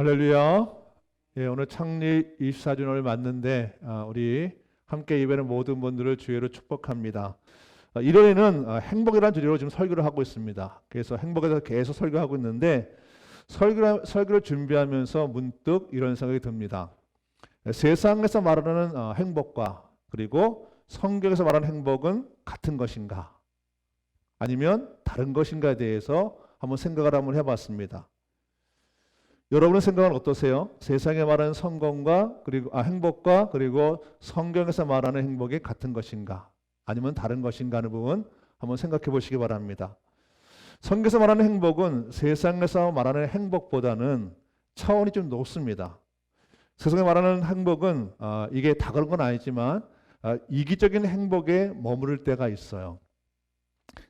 할렐루야. 예, 오늘 창립 24주년을 맞는데 아, 우리 함께 예배는 모든 분들을 주의로 축복합니다. 아, 1월에는 아, 행복이라는 주제로 지금 설교를 하고 있습니다. 그래서 행복에 대해서 계속 설교하고 있는데 설교, 설교를 준비하면서 문득 이런 생각이 듭니다. 세상에서 말하는 어, 행복과 그리고 성경에서 말하는 행복은 같은 것인가? 아니면 다른 것인가에 대해서 한번 생각을 한번 해봤습니다. 여러분의 생각은 어떠세요? 세상에 말하는 성공과 그리고 아, 행복과 그리고 성경에서 말하는 행복이 같은 것인가? 아니면 다른 것인가 하는 부분 한번 생각해 보시기 바랍니다. 성경에서 말하는 행복은 세상에서 말하는 행복보다는 차원이 좀 높습니다. 세상에 말하는 행복은 아, 이게 다 그런 건 아니지만 아, 이기적인 행복에 머무를 때가 있어요.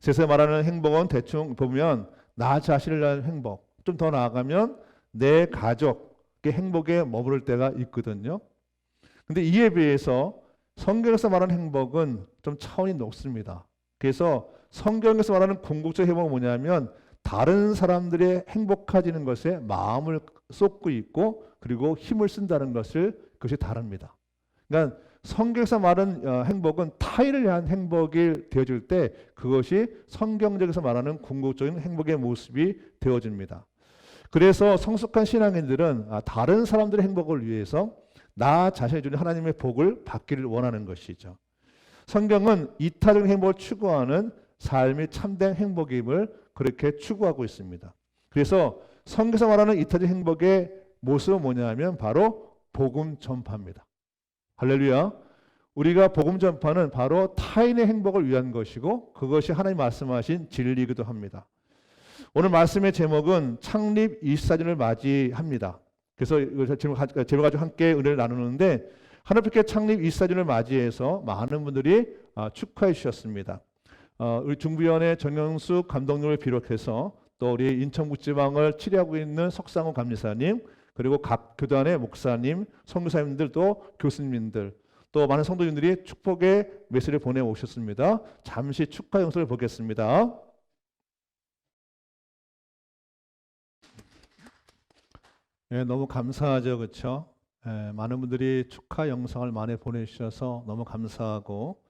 세상에 말하는 행복은 대충 보면 나 자신을 위한 행복, 좀 더 나아가면 내 가족의 행복에 머무를 때가 있거든요. 근데 이에 비해서 성경에서 말하는 행복은 좀 차원이 높습니다. 그래서 성경에서 말하는 궁극적 행복은 뭐냐면 다른 사람들의 행복해지는 것에 마음을 쏟고 있고 그리고 힘을 쓴다는 것을 그것이 다릅니다. 그러니까 성경에서 말하는 어, 행복은 타인을 위한 행복이 되어질 때 그것이 성경적에서 말하는 궁극적인 행복의 모습이 되어집니다. 그래서 성숙한 신앙인들은 아, 다른 사람들의 행복을 위해서 나 자신이 주는 하나님의 복을 받기를 원하는 것이죠. 성경은 이타적 행복을 추구하는 삶이 참된 행복임을 그렇게 추구하고 있습니다. 그래서 성경에서 말하는 이타적 행복의 모습은 뭐냐면 바로 복음 전파입니다. 할렐루야. 우리가 복음 전파는 바로 타인의 행복을 위한 것이고 그것이 하나님 말씀하신 진리이기도 합니다. 오늘 말씀의 제목은 창립 24주년을 맞이합니다. 그래서 제목 가지고 함께 은혜를 나누는데 하나님께 창립 24주년을 맞이해서 많은 분들이 아, 축하해 주셨습니다. 어, 우리 중부위원회 정영수 감독님을 비롯해서 또 우리 인천북지방을 치료하고 있는 석상호 감리사님 그리고 각 교단의 목사님, 선교사님들도 교수님들 또 많은 성도님들이 축복의 메시지를 보내 오셨습니다. 잠시 축하 영상을 보겠습니다. 예, 너무 감사하죠, 그렇죠? 예, 많은 분들이 축하 영상을 많이 보내주셔서 너무 감사하고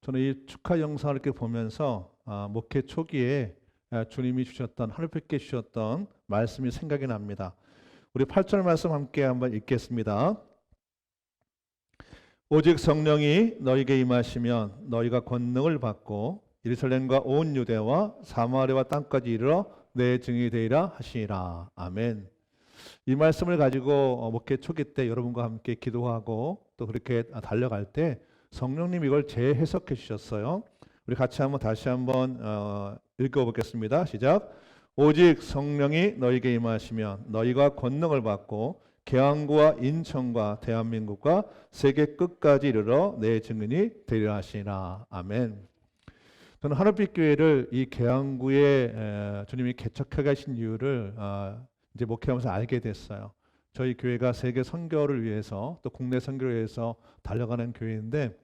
저는 이 축하 영상을 이렇게 보면서 아, 목회 초기에 아, 주님이 주셨던 하늘빛께 주셨던 말씀이 생각이 납니다. 우리 8절 말씀 함께 한번 읽겠습니다. 오직 성령이 너에게 임하시면 너희가 권능을 받고 예루살렘과 온 유대와 사마리아와 땅까지 이르러 내 증이 되리라 하시니라. 아멘. 이 말씀을 가지고 어, 목회 초기 때 여러분과 함께 기도하고 또 그렇게 달려갈 때 성령님 이걸 재해석해 주셨어요. 우리 같이 한번 다시 한번 어, 읽어보겠습니다. 시작. 오직 성령이 너에게 임하시면 너희가 권능을 받고 계양구와 인천과 대한민국과 세계 끝까지 이르러 내 증인이 되리라 하시나 아멘. 저는 하늘빛 교회를 이 계양구에 주님이 개척해 가신 이유를 아, 이제 목회하면서 알게 됐어요. 저희 교회가 세계 선교를 위해서 또 국내 선교를 위해서 달려가는 교회인데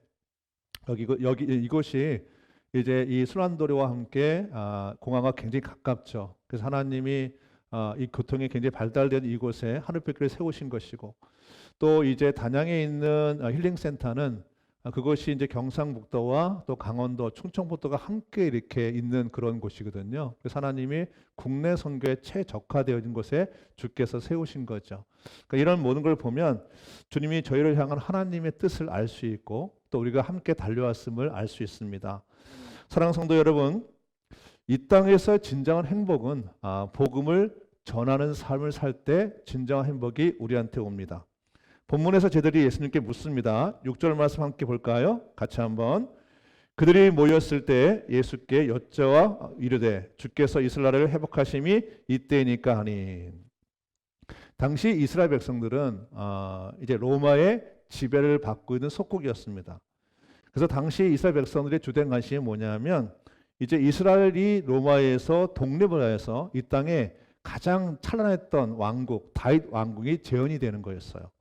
여기 여기 이곳이 이제 이 순환도로와 함께 아, 공항과 굉장히 가깝죠. 그래서 하나님이 아, 이 교통이 굉장히 발달된 이곳에 하늘빛을 세우신 것이고 또 이제 단양에 있는 아, 힐링센터는 그것이 이제 경상북도와 또 강원도, 충청북도가 함께 이렇게 있는 그런 곳이거든요. 그래서 하나님이 국내 선교에 최적화되어진 곳에 주께서 세우신 거죠. 그러니까 이런 모든 걸 보면 주님이 저희를 향한 하나님의 뜻을 알 수 있고 또 우리가 함께 달려왔음을 알 수 있습니다. 사랑 성도 여러분, 이 땅에서 진정한 행복은 아, 복음을 전하는 삶을 살 때 진정한 행복이 우리한테 옵니다. 본문에서 제들이 예수님께 묻습니다. 6절 말씀 함께 볼까요? 같이 한번. 그들이 모였을 때 예수께 여쭤와 이르되 주께서 이스라엘을 회복하심이 이때니까 하니. 당시 이스라엘 백성들은 어, 이제 로마의 지배를 받고 있는 속국이었습니다. 그래서 당시 이스라엘 백성들의 주된 관심이 뭐냐면 이제 이스라엘이 로마에서 독립을 해서 이 땅에 가장 찬란했던 왕국 다윗 왕국이 재현이 되는 거였어요.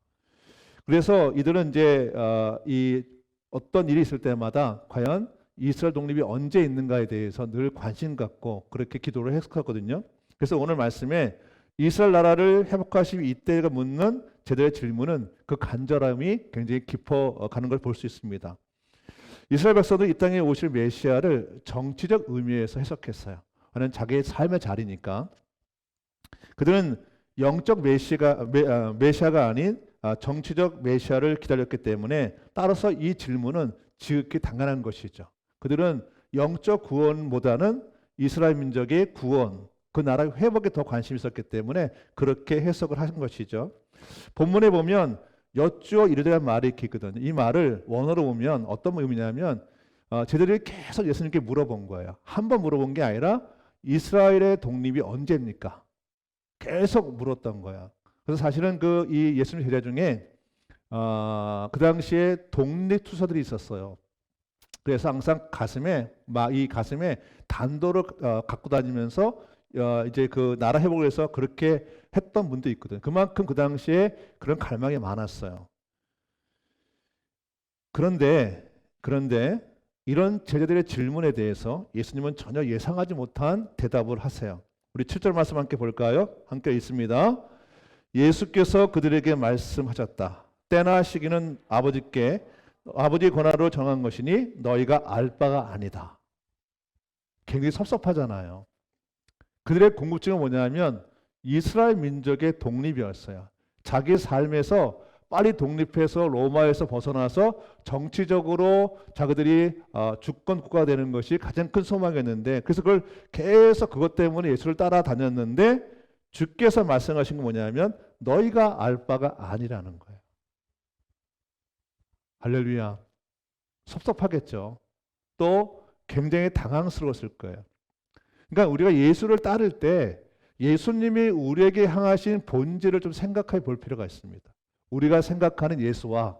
그래서 이들은 이제 어, 이 어떤 일이 있을 때마다 과연 이스라엘 독립이 언제 있는가에 대해서 늘 관심 갖고 그렇게 기도를 했었거든요. 그래서 오늘 말씀에 이스라엘 나라를 회복하시면 이때가 묻는 제들의 질문은 그 간절함이 굉장히 깊어 가는 걸 볼 수 있습니다. 이스라엘 백성도 이 땅에 오실 메시아를 정치적 의미에서 해석했어요. 하는 자기의 삶의 자리니까 그들은 영적 메시가 메, 아, 메시아가 아닌 아, 정치적 메시아를 기다렸기 때문에 따라서 이 질문은 지극히 당연한 것이죠. 그들은 영적 구원보다는 이스라엘 민족의 구원, 그 나라의 회복에 더 관심이 있었기 때문에 그렇게 해석을 한 것이죠. 본문에 보면 여쭈어 이르되 말이 있거든요. 이 말을 원어로 보면 어떤 의미냐면 어, 제들이 계속 예수님께 물어본 거예요. 한 번 물어본 게 아니라 이스라엘의 독립이 언제입니까? 계속 물었던 거야. 그래서 사실은 그 이 예수님 제자 중에 어, 그 당시에 독립 투서들이 있었어요. 그래서 항상 가슴에 막이 가슴에 단도를 어, 갖고 다니면서 어, 이제 그 나라 회복을 위해서 그렇게 했던 분도 있거든. 그만큼 그 당시에 그런 갈망이 많았어요. 그런데 그런데 이런 제자들의 질문에 대해서 예수님은 전혀 예상하지 못한 대답을 하세요. 우리 7절 말씀 함께 볼까요? 함께 있습니다. 예수께서 그들에게 말씀하셨다. 때나 시기는 아버지께 아버지의 권한으로 정한 것이니 너희가 알 바가 아니다. 굉장히 섭섭하잖아요. 그들의 궁금증은 뭐냐면 이스라엘 민족의 독립이었어요. 자기 삶에서 빨리 독립해서 로마에서 벗어나서 정치적으로 자기들이 어, 주권 국가가 되는 것이 가장 큰 소망이었는데 그래서 그걸 계속 그것 때문에 예수를 따라다녔는데 주께서 말씀하신 게 뭐냐면 너희가 알 바가 아니라는 거예요. 할렐루야. 섭섭하겠죠. 또 굉장히 당황스러웠을 거예요. 그러니까 우리가 예수를 따를 때 예수님이 우리에게 향하신 본질을 좀 생각해 볼 필요가 있습니다. 우리가 생각하는 예수와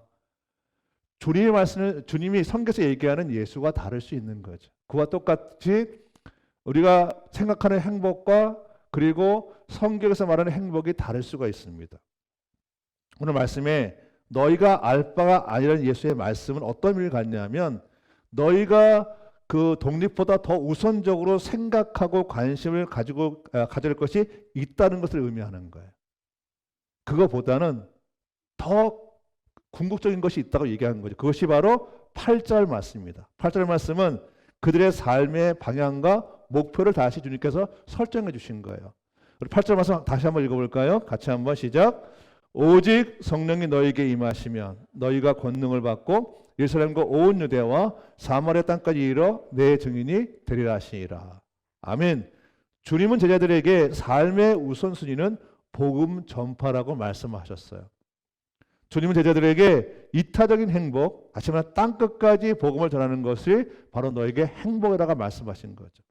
주님의 말씀을 주님이 성경에서 얘기하는 예수가 다를 수 있는 거죠. 그와 똑같이 우리가 생각하는 행복과 그리고 성경에서 말하는 행복이 다를 수가 있습니다. 오늘 말씀에 너희가 알 바가 아니라는 예수의 말씀은 어떤 의미를 갖냐면 너희가 그 독립보다 더 우선적으로 생각하고 관심을 가지고 아, 가질 것이 있다는 것을 의미하는 거예요. 그거보다는 더 궁극적인 것이 있다고 얘기하는 거죠. 그것이 바로 8절 말씀입니다. 8절 말씀은 그들의 삶의 방향과 목표를 다시 주님께서 설정해 주신 거예요. 우리 8절 말씀 다시 한번 읽어볼까요? 같이 한번 시작. 오직 성령이 너에게 임하시면 너희가 권능을 받고 예루살렘과 온 유대와 사마리아 땅까지 이르러 내 증인이 되리라 하시니라. 아멘. 주님은 제자들에게 삶의 우선순위는 복음 전파라고 말씀하셨어요. 주님은 제자들에게 이타적인 행복, 아침마다 땅 끝까지 복음을 전하는 것이 바로 너에게 행복이라고 말씀하신 거죠.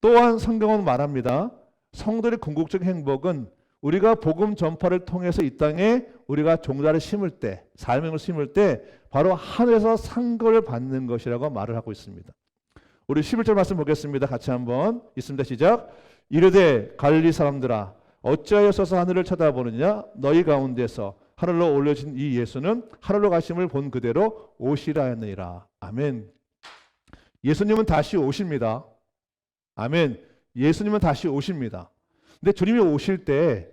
또한 성경은 말합니다. 성도의 궁극적인 행복은 우리가 복음 전파를 통해서 이 땅에 우리가 종자를 심을 때, 삶을 심을 때 바로 하늘에서 상급을 받는 것이라고 말을 하고 있습니다. 우리 11절 말씀 보겠습니다. 같이 한번 있습니다. 시작. 이르되 갈릴리 사람들아 어찌하여 서서 하늘을 쳐다보느냐 너희 가운데서 하늘로 올려진 이 예수는 하늘로 가심을 본 그대로 오시라 했느니라. 아멘. 예수님은 다시 오십니다. 아멘. 예수님은 다시 오십니다. 근데 주님이 오실 때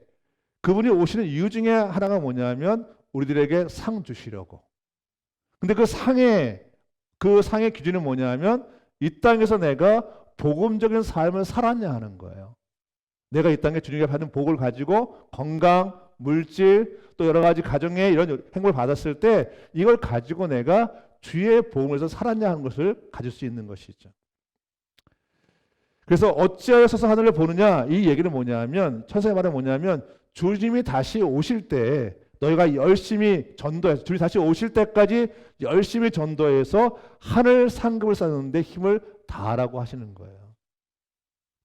그분이 오시는 이유 중에 하나가 뭐냐면 우리들에게 상 주시려고. 근데 그 상의 그 상의 기준은 뭐냐면 이 땅에서 내가 복음적인 삶을 살았냐 하는 거예요. 내가 이 땅에 주님께 받은 복을 가지고 건강, 물질, 또 여러 가지 가정의 이런 행복을 받았을 때 이걸 가지고 내가 주의 복음에서 살았냐 하는 것을 가질 수 있는 것이죠. 그래서 어찌하여 서서 하늘을 보느냐 이 얘기는 뭐냐면 천사의 말은 뭐냐면 주님이 다시 오실 때 너희가 열심히 전도해서 주님 다시 오실 때까지 열심히 전도해서 하늘 상급을 쌓는데 힘을 다하라고 하시는 거예요.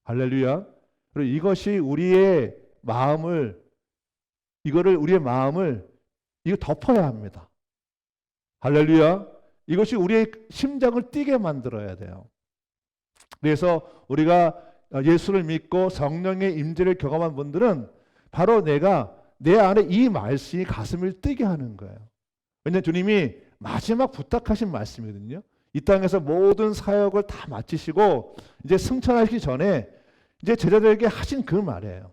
할렐루야. 그리고 이것이 우리의 마음을 이거를 우리의 마음을 이거 덮어야 합니다. 할렐루야. 이것이 우리의 심장을 뛰게 만들어야 돼요. 그래서 우리가 예수를 믿고 성령의 임재를 경험한 분들은 바로 내가 내 안에 이 말씀이 가슴을 뛰게 하는 거예요. 왜냐하면 주님이 마지막 부탁하신 말씀이거든요. 이 땅에서 모든 사역을 다 마치시고 이제 승천하시기 전에 이제 제자들에게 하신 그 말이에요.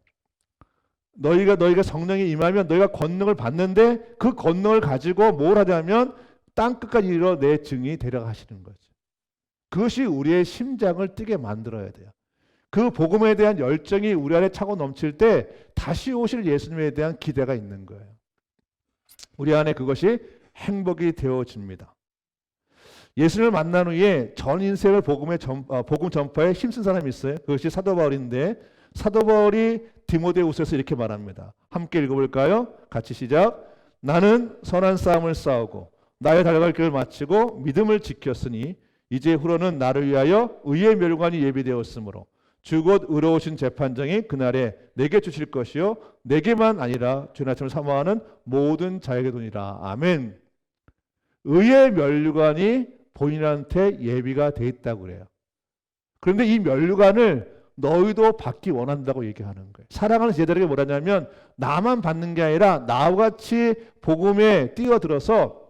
너희가 너희가 성령이 임하면 너희가 권능을 받는데 그 권능을 가지고 뭘 하냐면 땅 끝까지 이르러 내 증이 데려가시는 거죠. 그것이 우리의 심장을 뛰게 만들어야 돼요. 그 복음에 대한 열정이 우리 안에 차고 넘칠 때 다시 오실 예수님에 대한 기대가 있는 거예요. 우리 안에 그것이 행복이 되어집니다. 예수님을 만난 후에 전 인생을 복음의 전, 어, 복음 전파에 힘쓴 사람이 있어요. 그것이 사도 바울인데 사도 바울이 디모데후서에서 이렇게 말합니다. 함께 읽어볼까요? 같이 시작. 나는 선한 싸움을 싸우고 나의 달려갈 길을 마치고 믿음을 지켰으니 이제 후로는 나를 위하여 의의 멸관이 예비되었으므로 주곧 의로우신 재판장이 그날에 내게 주실 것이요 내게만 아니라 주의 나침을 사모하는 모든 자에게 돈이라 아멘. 의의 멸관이 본인한테 예비가 돼 있다고 그래요. 그런데 이 멸관을 너희도 받기 원한다고 얘기하는 거예요. 사랑하는 제자들에게 뭐라냐면 나만 받는 게 아니라 나와 같이 복음에 뛰어들어서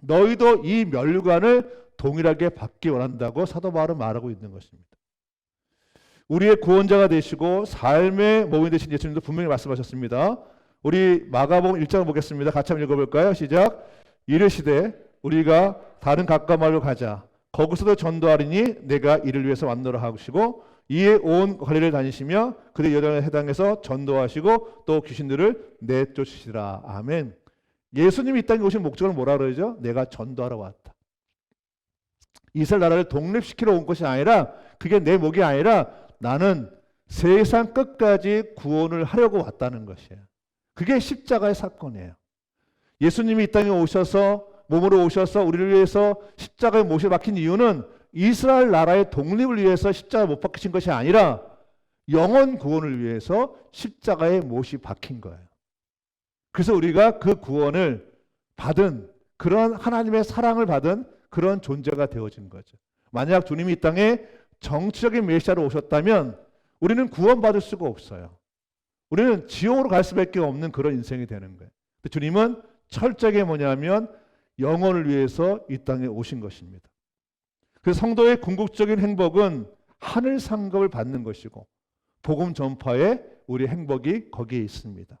너희도 이 멸관을 동일하게 받기 원한다고 사도 바울은 말하고 있는 것입니다. 우리의 구원자가 되시고 삶의 몸이 되신 예수님도 분명히 말씀하셨습니다. 우리 마가복음 1장 보겠습니다. 같이 한번 읽어볼까요? 시작. 이르시되 우리가 다른 가까운 마을로 가자. 거기서도 전도하리니 내가 이를 위해서 왔노라 하시고 이에 온 관리를 다니시며 그들 여정에 해당해서 전도하시고 또 귀신들을 내쫓으시라. 아멘. 예수님이 이 땅에 오신 목적을 뭐라 그러죠? 내가 전도하러 왔다. 이스라엘 나라를 독립시키러 온 것이 아니라 그게 내 목이 아니라 나는 세상 끝까지 구원을 하려고 왔다는 것이에요. 그게 십자가의 사건이에요. 예수님이 이 땅에 오셔서 몸으로 오셔서 우리를 위해서 십자가에 못이 박힌 이유는 이스라엘 나라의 독립을 위해서 십자가에 못 박히신 것이 아니라 영원 구원을 위해서 십자가에 못이 박힌 거예요. 그래서 우리가 그 구원을 받은 그런 하나님의 사랑을 받은 그런 존재가 되어진 거죠. 만약 주님이 이 땅에 정치적인 메시아로 오셨다면 우리는 구원받을 수가 없어요. 우리는 지옥으로 갈 수밖에 없는 그런 인생이 되는 거예요. 주님은 철저하게 뭐냐면 영혼을 위해서 이 땅에 오신 것입니다. 그래서 성도의 궁극적인 행복은 하늘 상급을 받는 것이고 복음 전파에 우리 행복이 거기에 있습니다.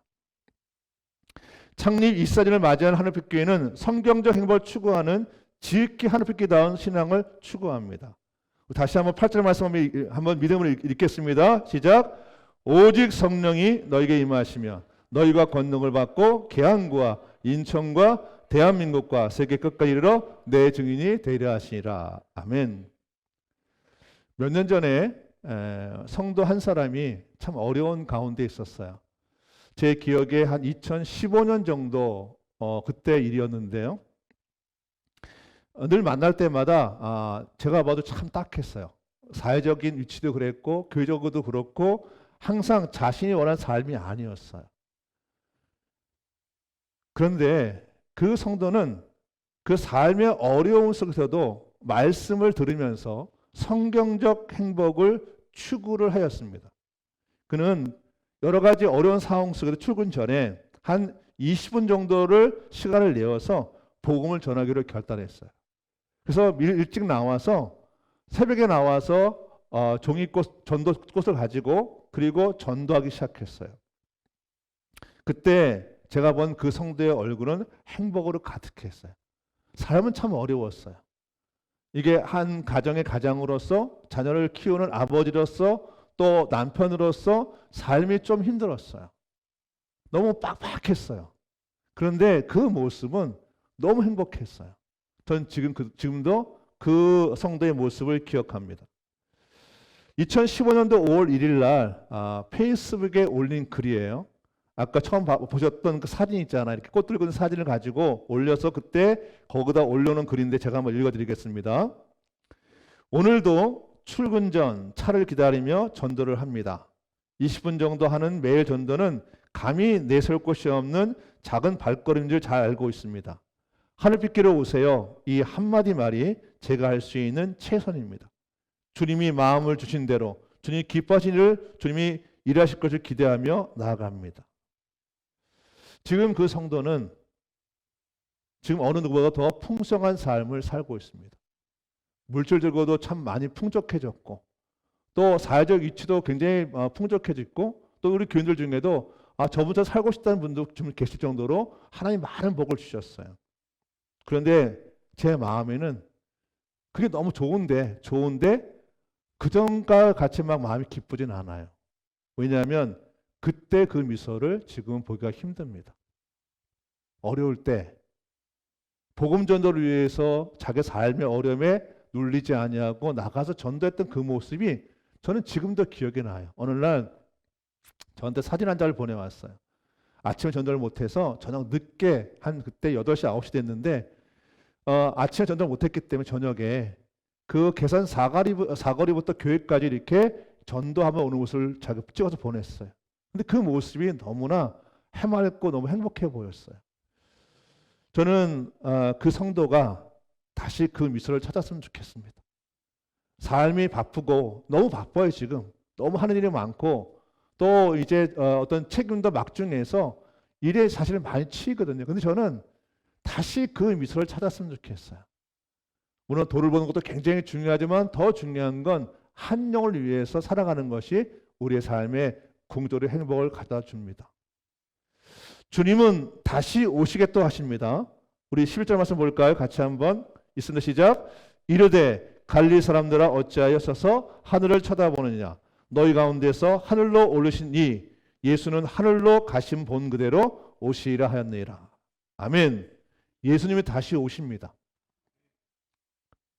창립 24주년을 맞이한 하늘빛교회는 성경적 행복을 추구하는 지극히 하늘빛교다운 신앙을 추구합니다. 다시 한번 8절 말씀 한번 믿음으로 읽겠습니다. 시작. 오직 성령이 너에게 임하시며 너희가 권능을 받고 계한과 인천과 대한민국과 세계 끝까지 이르러 내 증인이 되리라 하시니라. 아멘. 몇 년 전에 성도 한 사람이 참 어려운 가운데 있었어요. 제 기억에 한 2015년 정도 어, 그때 일이었는데요. 어, 늘 만날 때마다 아, 제가 봐도 참 딱했어요. 사회적인 위치도 그랬고 교회적으로도 그렇고 항상 자신이 원하는 삶이 아니었어요. 그런데 그 성도는 그 삶의 어려움 속에서도 말씀을 들으면서 성경적 행복을 추구를 하였습니다. 그는 여러 가지 어려운 상황 속에서 출근 전에 한 20분 정도를 시간을 내어서 복음을 전하기로 결단했어요. 그래서 일찍 나와서 새벽에 나와서 어, 종이꽃 전도꽃을 가지고 그리고 전도하기 시작했어요. 그때 제가 본 그 성도의 얼굴은 행복으로 가득했어요. 삶은 참 어려웠어요. 이게 한 가정의 가장으로서 자녀를 키우는 아버지로서 또 남편으로서 삶이 좀 힘들었어요. 너무 빡빡했어요. 그런데 그 모습은 너무 행복했어요. 전 지금 그, 지금도 그 성도의 모습을 기억합니다. 2015년도 5월 1일 날 아, 페이스북에 올린 글이에요. 아까 처음 봐, 보셨던 그 사진 있잖아요. 이렇게 꽃 들고 있는 사진을 가지고 올려서 그때 거기다 올려놓은 글인데 제가 한번 읽어드리겠습니다. 오늘도 출근 전 차를 기다리며 전도를 합니다. 20분 정도 하는 매일 전도는 감히 내설 곳이 없는 작은 발걸음인 줄 잘 알고 있습니다. 하늘빛기로 오세요. 이 한마디 말이 제가 할 수 있는 최선입니다. 주님이 마음을 주신 대로 주님이 기뻐하신 일 주님이 일하실 것을 기대하며 나아갑니다. 지금 그 성도는 지금 어느 누구보다 더 풍성한 삶을 살고 있습니다. 물질적으로도 참 많이 풍족해졌고 또 사회적 위치도 굉장히 어, 풍족해졌고 또 우리 교인들 중에도 아, 저부터 살고 싶다는 분도 좀 계실 정도로 하나님 많은 복을 주셨어요. 그런데 제 마음에는 그게 너무 좋은데, 좋은데 그 전과 같이 막 마음이 기쁘진 않아요. 왜냐하면 그때 그 미소를 지금 보기가 힘듭니다. 어려울 때 복음 전도를 위해서 자기 삶의 어려움에 눌리지 아니하고 나가서 전도했던 그 모습이 저는 지금도 기억이 나요. 어느 날 저한테 사진 한 장을 보내왔어요. 아침에 전도를 못해서 저녁 늦게 한 그때 8시 9시 됐는데 어, 아침에 전도를 못했기 때문에 저녁에 그 계산 사거리, 사거리부터 교회까지 이렇게 전도하며 오는 모습을 자기 찍어서 보냈어요. 근데 그 모습이 너무나 해맑고 너무 행복해 보였어요. 저는 어, 그 성도가 다시 그 미소를 찾았으면 좋겠습니다. 삶이 바쁘고 너무 바빠요 지금 너무 하는 일이 많고 또 이제 어, 어떤 책임도 막중해서 일에 사실은 많이 치이거든요. 근데 저는 다시 그 미소를 찾았으면 좋겠어요. 물론 돈을 버는 것도 굉장히 중요하지만 더 중요한 건 한 영을 위해서 살아가는 것이 우리의 삶에 공도의 행복을 갖다 줍니다. 주님은 다시 오시겠다 하십니다. 우리 11절 말씀 볼까요? 같이 한번 있습니다. 시작. 이르되 갈리 사람들아 어찌하여 서서 하늘을 쳐다보느냐 너희 가운데서 하늘로 오르신 이 예수는 하늘로 가신 본 그대로 오시리라 하였느니라. 아멘. 예수님이 다시 오십니다.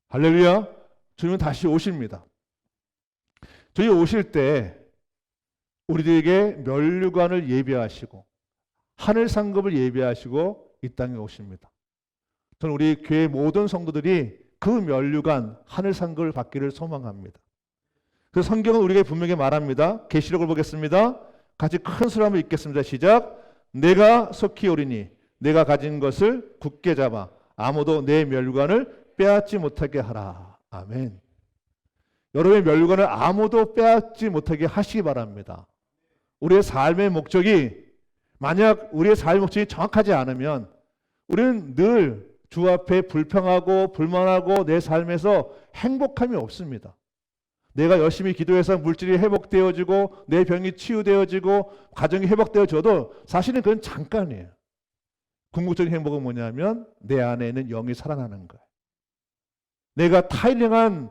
할렐루야. 주님은 다시 오십니다. 저희 오실 때 우리들에게 멸류관을 예비하시고 하늘 상급을 예비하시고 이 땅에 오십니다. 저는 우리 교회 모든 성도들이 그 멸류관 하늘 상급을 받기를 소망합니다. 그 성경은 우리에게 분명히 말합니다. 계시록을 보겠습니다. 같이 큰 소리 한번 읽겠습니다. 시작. 내가 속히 오리니 내가 가진 것을 굳게 잡아 아무도 내 멸관을 빼앗지 못하게 하라. 아멘. 여러분의 멸관을 아무도 빼앗지 못하게 하시기 바랍니다. 우리의 삶의 목적이 만약 우리의 삶의 목적이 정확하지 않으면 우리는 늘 주 앞에 불평하고 불만하고 내 삶에서 행복함이 없습니다. 내가 열심히 기도해서 물질이 회복되어지고 내 병이 치유되어지고 가정이 회복되어져도 사실은 그건 잠깐이에요. 궁극적인 행복은 뭐냐면 내 안에 있는 영이 살아나는 거예요. 내가 타이링한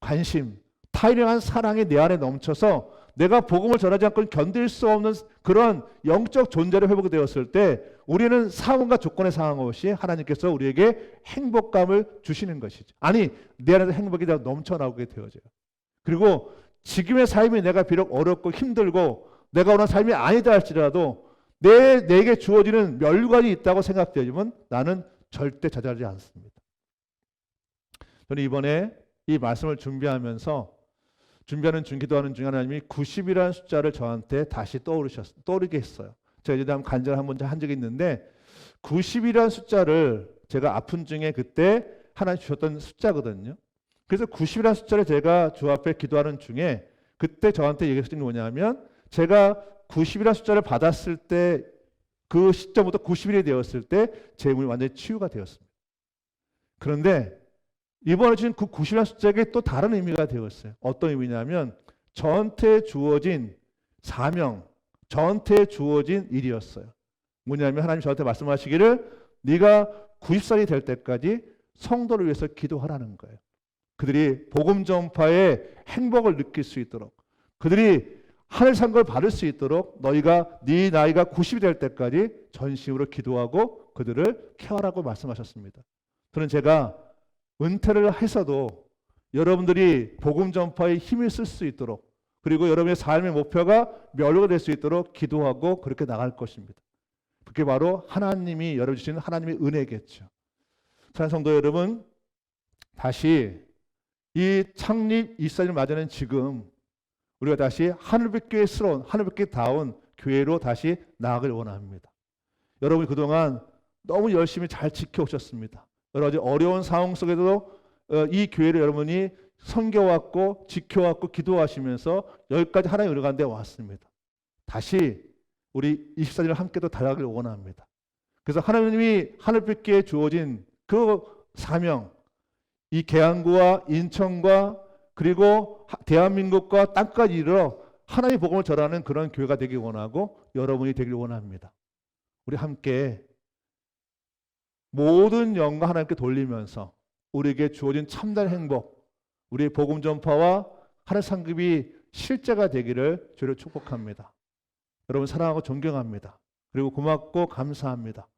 관심, 타이링한 사랑이 내 안에 넘쳐서 내가 복음을 전하지 않고 견딜 수 없는 그런 영적 존재로 회복되었을 때 우리는 상황과 조건의 상황 없이 하나님께서 우리에게 행복감을 주시는 것이죠. 아니 내 안에서 행복이 넘쳐나오게 되어져요. 그리고 지금의 삶이 내가 비록 어렵고 힘들고 내가 원하는 삶이 아니다 할지라도 내, 내게 주어지는 멸관이 있다고 생각되지만 나는 절대 좌절하지 않습니다. 저는 이번에 이 말씀을 준비하면서 준비하는 중 기도하는 중 하나님이 90이라는 숫자를 저한테 다시 떠오르셨 떠오르게 했어요. 제가 이제 한번 간절 한번 한 적이 있는데 90이라는 숫자를 제가 아픈 중에 그때 하나님 주셨던 숫자거든요. 그래서 90이라는 숫자를 제가 주 앞에 기도하는 중에 그때 저한테 얘기했던 게 뭐냐면 제가 90이라는 숫자를 받았을 때 그 시점부터 90일이 되었을 때 제 몸이 완전히 치유가 되었습니다. 그런데 이번에 주신 그 90이라는 숫자에 또 다른 의미가 되었어요. 어떤 의미냐면 저한테 주어진 사명, 저한테 주어진 일이었어요. 뭐냐면 하나님 저한테 말씀하시기를 네가 90살이 될 때까지 성도를 위해서 기도하라는 거예요. 그들이 복음 전파의 행복을 느낄 수 있도록 그들이 하늘 상걸 받을 수 있도록 너희가 네 나이가 90이 될 때까지 전심으로 기도하고 그들을 케어하라고 말씀하셨습니다. 저는 제가 은퇴를 해서도 여러분들이 복음 전파에 힘을 쓸 수 있도록 그리고 여러분의 삶의 목표가 멸류가 될 수 있도록 기도하고 그렇게 나갈 것입니다. 그게 바로 하나님이 여러분 주시는 하나님의 은혜겠죠. 사랑 성도 여러분, 다시 이 창립 24를 맞이하는 지금 우리가 다시 하늘빛교회스러운 하늘빛교다운 교회로 다시 나아가길 원합니다. 여러분이 그동안 너무 열심히 잘 지켜오셨습니다. 여러 가지 어려운 상황 속에도 어, 이 교회를 여러분이 섬겨왔고 지켜왔고 기도하시면서 여기까지 하나님 은혜 가운데 왔습니다. 다시 우리 24년을 함께도 달아가길 원합니다. 그래서 하나님이 하늘빛교에 주어진 그 사명, 이 계양구와 인천과 그리고 대한민국과 땅까지 이르러 하나님의 복음을 전하는 그런 교회가 되길 원하고 여러분이 되길 원합니다. 우리 함께 모든 영광 하나님께 돌리면서 우리에게 주어진 참된 행복, 우리의 복음 전파와 하늘 상급이 실제가 되기를 주를 축복합니다. 여러분 사랑하고 존경합니다. 그리고 고맙고 감사합니다.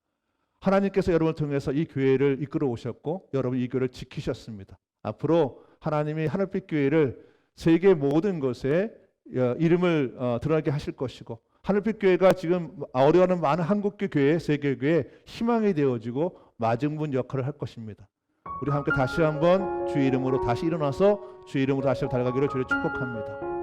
하나님께서 여러분을 통해서 이 교회를 이끌어 오셨고 여러분 이 교회를 지키셨습니다. 앞으로 하나님이 하늘빛 교회를 세계 모든 곳에 어, 이름을 어, 드러나게 하실 것이고 하늘빛 교회가 지금 어려워하는 많은 한국교 교회, 세계 교회 희망이 되어지고 마중문 역할을 할 것입니다. 우리 함께 다시 한번 주의 이름으로 다시 일어나서 주의 이름으로 다시 달가기를 주를 축복합니다.